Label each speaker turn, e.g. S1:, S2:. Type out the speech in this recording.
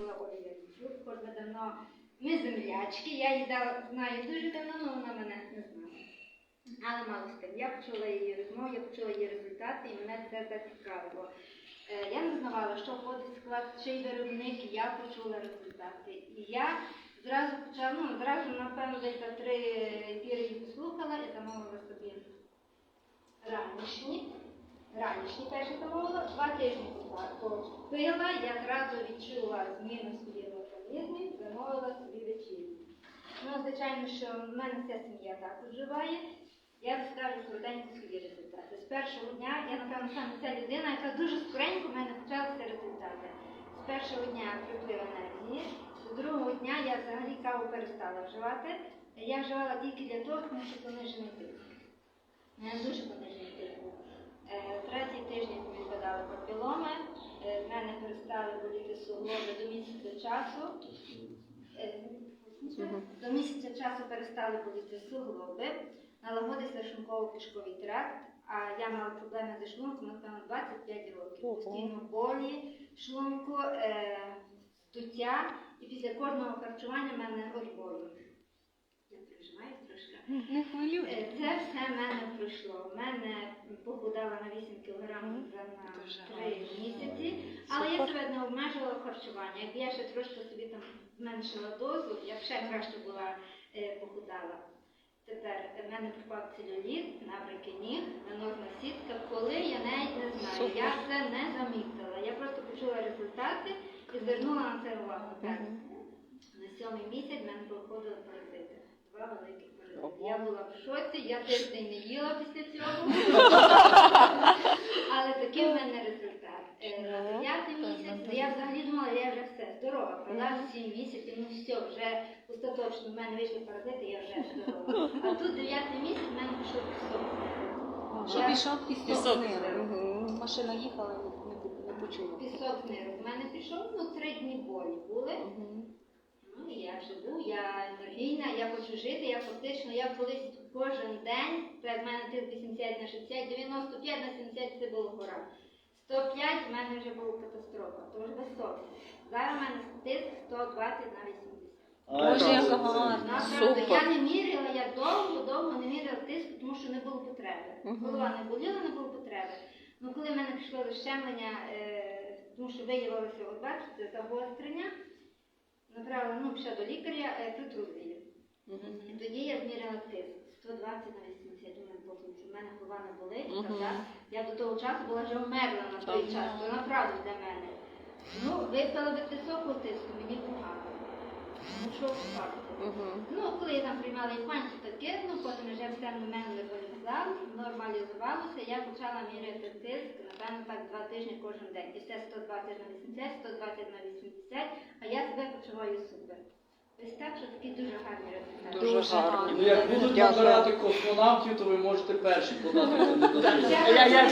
S1: Ми давно ми землячки, я її знаю дуже давно, але вона мене не знає. Але мало з тим. Я почула її розмову, я почула її результати, і мене це зацікавило. Е, Я не знавала, що входить склад, чий виробник, я почула результати. І я зразу почала, ну, зразу, напевно, десь за три ефіри її послухала і замовила собі ранішні. Ранішні перші замовила, два тижні попила, я зразу відчула зміну в організмі, замовила собі вечірні. Ну, звичайно, що в мене вся сім'я так вживає. Я розкажу коротенько свої результати. З першого дня я, напевно, саме ця людина, яка дуже скоренько в мене почалися результати. З першого дня приплив енергії, з другого дня я взагалі каву перестала вживати. Я вживала тільки для того, тому що понижений тиск. Мене дуже понижений тиск. був. Е, Третій тиждень відпадали папіломи, е, в мене боліти суглоби до місяця часу. Е, До місяця часу перестали боліти суглоби, налагодився шлунково-кишковий тракт, а я мала проблеми зі шлунком, напевно, 25 років. Постійно болі шлунку, е, стуття, і після кожного харчування в мене орбою. Я переживаю трошки. Е, Це все в мене пройшло. Похудала на 8 кг
S2: Дуже
S1: на 3 місяці, але я себе не обмежувала в харчуванні. Якби я ще трошки собі там зменшила дозу, я б ще краще була е, похудала. Тепер в мене пропав целюліт, набряки ніг, ненорна сітка. Коли я навіть не знаю,
S2: Супер.
S1: я це не замітила. Я просто почула результати і звернула на це увагу. Так. На сьомий місяць в мене проходили паразити. Два великі. Я була в шоці, я тиждень не їла після цього. Але такий в мене результат. Е,
S2: Ну,
S1: дев'ятий місяць я взагалі думала, я вже все здорова. Продав сім місяців, ну все, вже остаточно в мене вийшли паразити, я вже здорова. А тут дев'ятий місяць в мене пішов пісок.
S2: Що пішов пісок. Машина їхала, не, не, не почула.
S1: Пісок нирок. В мене пішов, ну три дні болі були.
S2: Мгм.
S1: Ну, і я живу, я енергійна, я хочу жити, я фактично, я колись кожен день, в мене тиск 80 на 60, 95 на 70 це було гора. 105 в мене вже була катастрофа, то вже високий. Зараз в мене тиск 120 на 80.
S2: Боже, яка гарна.
S1: Направду, я не міряла, я довго, довго не міряла тиск, тому що не було потреби. Голова не боліла, не було потреби. Ну, коли в мене пішло розщемлення, е, тому що виявилося, от бачите, загострення, направила, ну, пішла до лікаря, е, протрузію. І тоді я зміряла тиск 120 на 80. Думаю, Боже, що в мене голова не болить,
S2: Мгм.
S1: правда? Я до того часу була вже вмерла на той час, то направду для мене. Ну, випила би високого тиску, мені погано. Ну, що спати? Ну, коли я там приймала і таке, ну потім вже все в мене легалізував, нормалізувалося, я почала міряти тиск, напевно, так два тижні кожен день. І все 120 на 80, 120 на 80, а я себе почуваю супер. Ось так, що такі дуже гарні
S2: Дуже
S3: Ну, як будуть
S2: Дякую.
S3: набирати космонавтів, то ви можете перші подати кандидатуру.